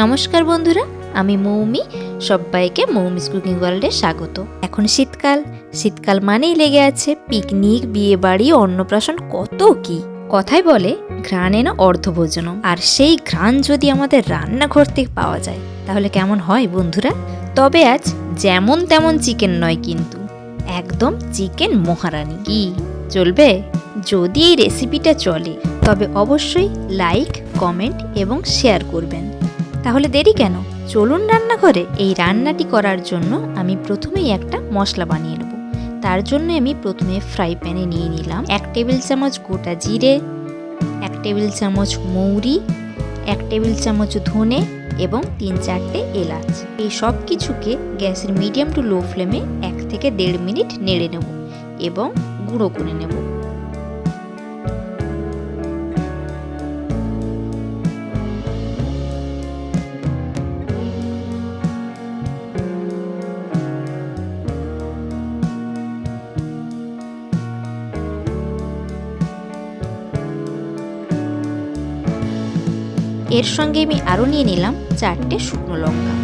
নমস্কার বন্ধুরা, আমি মৌমি, সবাইকে মৌমিস কুকিং ওয়ার্ল্ডে স্বাগত। এখন শীতকাল শীতকাল মানেই লেগে আছে পিকনিক বিয়ে বাড়ি অন্নপ্রাশন, কত কি? কথাই বলে, ঘ্রাণে না অর্ধভোজনম আর সেই ঘ্রাণ যদি আমাদের রান্নাঘর থেকে পাওয়া যায়, তাহলে কেমন হয় বন্ধুরা? তবে আজ যেমন তেমন চিকেন নয় কিন্তু, একদম চিকেন মহারানি। কি? চলবে? যদি এই রেসিপিটা চলে, তবে অবশ্যই লাইক, কমেন্ট এবং শেয়ার করবেন। তাহলে দেরি কেন? চলুন রান্নাঘরে। এই রান্নাটি করার জন্য আমি প্রথমেই একটা মশলা বানিয়ে নেব। তার জন্য আমি প্রথমে ফ্রাই প্যানে নিয়ে নিলাম এক টেবিল চামচ গোটা জিরে, এক টেবিল চামচ মৌরি, এক টেবিল চামচ ধনে এবং তিন চারটে এলাচ। এই সব কিছুকে গ্যাসের মিডিয়াম টু লো ফ্লেমে এক থেকে দেড় মিনিট নেড়ে নেব এবং গুঁড়ো করে নেব। এর সঙ্গে আমি আরও নিয়ে নিলাম চারটে শুকনো লঙ্কা।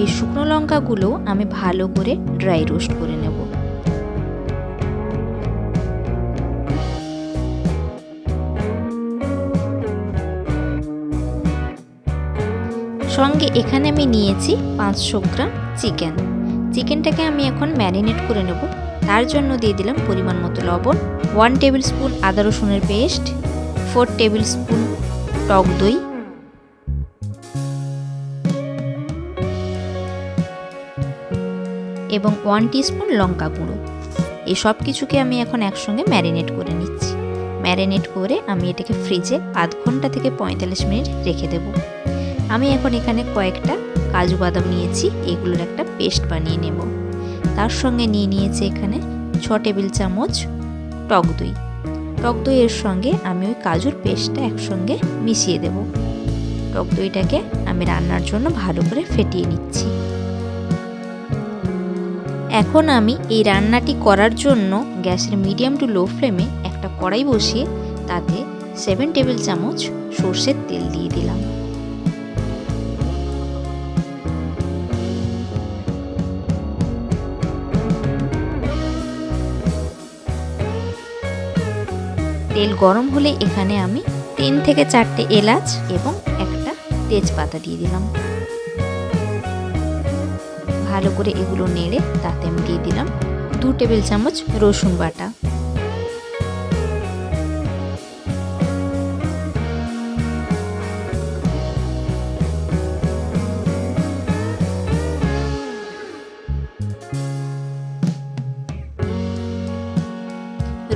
এই শুকনো লঙ্কাগুলো আমি ভালো করে ড্রাই রোস্ট করে নেব। সঙ্গে এখানে আমি নিয়েছি পাঁচশো গ্রাম চিকেন। চিকেনটাকে আমি এখন ম্যারিনেট করে নেব। তার জন্য দিয়ে দিলাম পরিমাণ মতো লবণ, ওয়ান টেবিল স্পুন আদা রসুনের পেস্ট, ফোর টেবিল স্পুন টক দই এবং ওয়ান টিস্পুন লঙ্কা গুঁড়ো। এই সব কিছুকে আমি এখন একসঙ্গে ম্যারিনেট করে নিচ্ছি। ম্যারিনেট করে আমি এটাকে ফ্রিজে আধ ঘণ্টা থেকে পঁয়তাল্লিশ মিনিট রেখে দেব। আমি এখন এখানে কয়েকটা কাজু বাদাম নিয়েছি, এগুলোর একটা পেস্ট বানিয়ে নেব। তার সঙ্গে নিয়ে নিয়েছি এখানে ছ টেবিল চামচ টক দই। টক দইয়ের সঙ্গে আমি ওই কাজুর পেস্টটা একসঙ্গে মিশিয়ে দেব। টক দইটাকে আমি রান্নার জন্য ভালো করে ফেটিয়ে নিচ্ছি। এখন আমি এই রান্নাটি করার জন্য গ্যাসের মিডিয়াম টু লো ফ্লেমে একটা কড়াই বসিয়ে তাতে সেভেন টেবিল চামচ সর্ষের তেল দিয়ে দিলাম। তেল গরম হলে এখানে আমি তিন থেকে চারটে এলাচ এবং একটা তেজপাতা দিয়ে দিলাম। ভালো করে এগুলো নেড়ে তাতে আমি দিয়ে দিলাম দু টেবিল চামচ রসুন বাটা।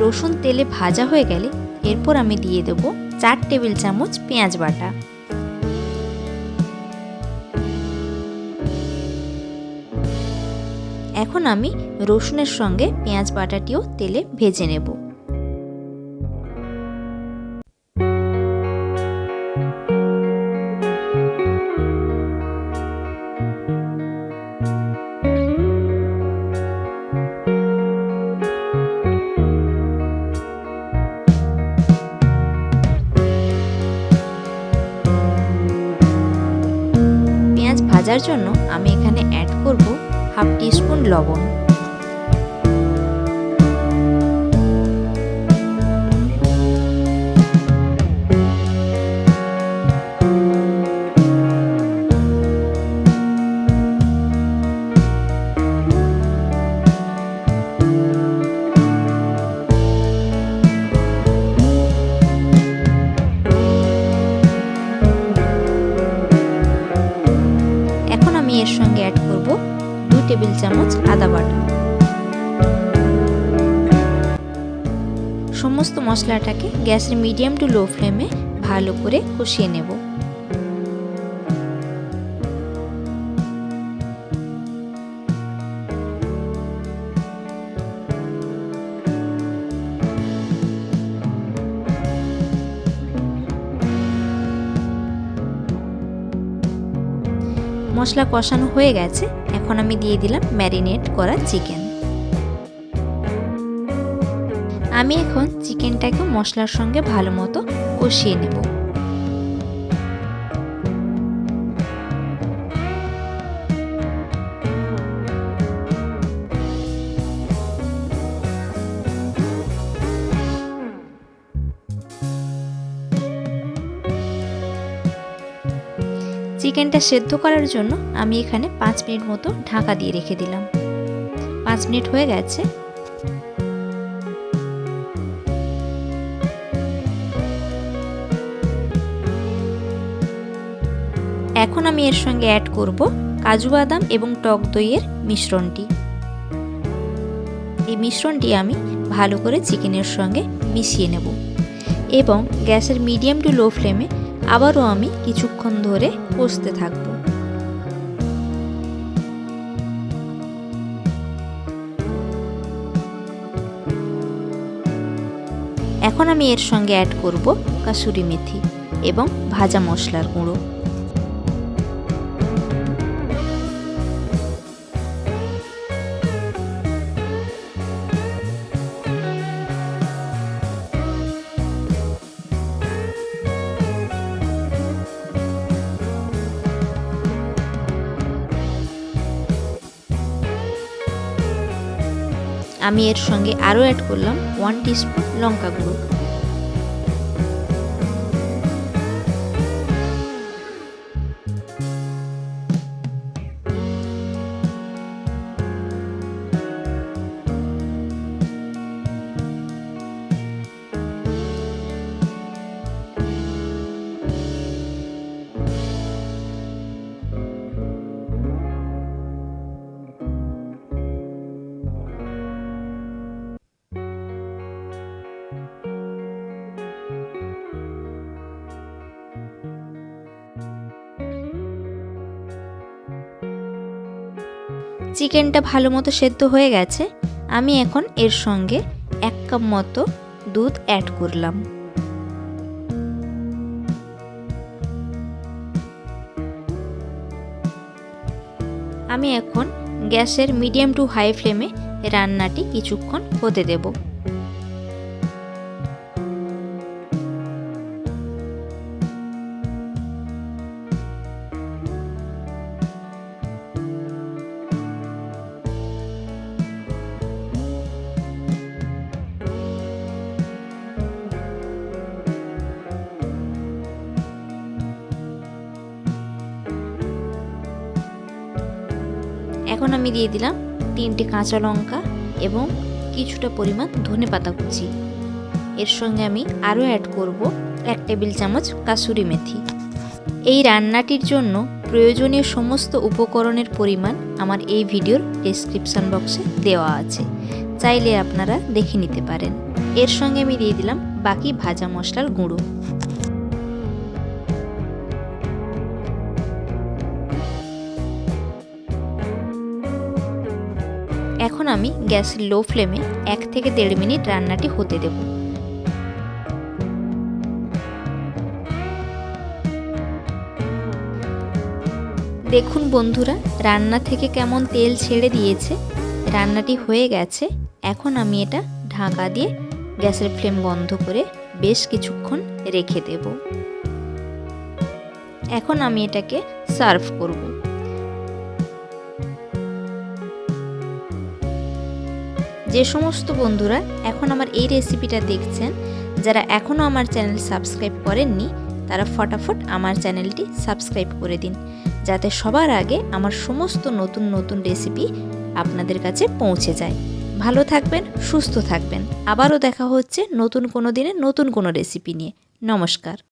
রসুন তেলে ভাজা হয়ে গেলে এরপর আমি দিয়ে দেবো চার টেবিল চামচ পেঁয়াজ বাটা। এখন আমি রসুনের সঙ্গে পেঁয়াজ বাটাটিও তেলে ভেজে নেব। পেঁয়াজ ভাজার জন্য আমি এখানে অ্যাড করব হাফ টিস্পুন লবণ। চামচ আদা বাটা। সমস্ত মশলাটাকে গ্যাসের মিডিয়াম টু লো ফ্লেমে ভালো করে কষিয়ে নেব। মশলা কষানো হয়ে গেছে। এখন আমি দিয়ে দিলাম ম্যারিনেট করা চিকেন। আমি এখন চিকেনটাকে মশলার সঙ্গে ভালো মতো কষিয়ে নেব। চিকেনটা সেদ্ধ করার জন্য আমি এখানে পাঁচ মিনিট মতো ঢাকা দিয়ে রেখে দিলাম। পাঁচ মিনিট হয়ে গেছে। এখন আমি এর সঙ্গে অ্যাড করব কাজু বাদাম এবং টক দইয়ের মিশ্রণটি। এই মিশ্রণটি আমি ভালো করে চিকেনের সঙ্গে মিশিয়ে নেব এবং গ্যাসের মিডিয়াম টু লো ফ্লেমে আবারও আমি কিছুক্ষণ ধরে কষতে থাকব। এখন আমি এর সঙ্গে অ্যাড করব কাসুরি মেথি এবং ভাজা মশলার গুঁড়ো। আমি এর সঙ্গে আরও অ্যাড করলাম ওয়ান টিস্পুন লঙ্কা গুঁড়ো। চিকেনটা ভালো মতো সেদ্ধ হয়ে গেছে, আমি এখন এর সঙ্গে এক কাপ মতো দুধ অ্যাড করলাম। আমি এখন গ্যাসের মিডিয়াম টু হাই ফ্লেমে রান্নাটি কিছুক্ষণ হতে দেব। এখন আমি দিয়ে দিলাম তিনটে কাঁচা লঙ্কা এবং কিছুটা পরিমাণ ধনে পাতা কুচি। এর সঙ্গে আমি আরও অ্যাড করব এক টেবিল চামচ কাসুরি মেথি। এই রান্নাটির জন্য প্রয়োজনীয় সমস্ত উপকরণের পরিমাণ আমার এই ভিডিওর ডেসক্রিপশান বক্সে দেওয়া আছে। চাইলে আপনারা দেখে নিতে পারেন। এর সঙ্গে আমি দিয়ে দিলাম বাকি ভাজা মশলার গুঁড়ো। আমি গ্যাসের লো ফ্লেমে এক থেকে দেড় মিনিট রান্নাটি হতে দেব। দেখুন বন্ধুরা, রান্না থেকে কেমন তেল ছেড়ে দিয়েছে, রান্নাটি হয়ে গেছে। এখন আমি এটা ঢাকা দিয়ে গ্যাসের ফ্লেম বন্ধ করে বেশ কিছুক্ষণ রেখে দেব। এখন আমি এটাকে সার্ভ করব। যে সমস্ত বন্ধুরা এখন আমার এই রেসিপিটা দেখছেন, যারা এখনও আমার চ্যানেল সাবস্ক্রাইব করেননি, তারা ফটাফট আমার চ্যানেলটি সাবস্ক্রাইব করে দিন, যাতে সবার আগে আমার সমস্ত নতুন নতুন রেসিপি আপনাদের কাছে পৌঁছে যায়। ভালো থাকবেন, সুস্থ থাকবেন। আবারও দেখা হচ্ছে নতুন কোনো দিনে নতুন কোনো রেসিপি নিয়ে। নমস্কার।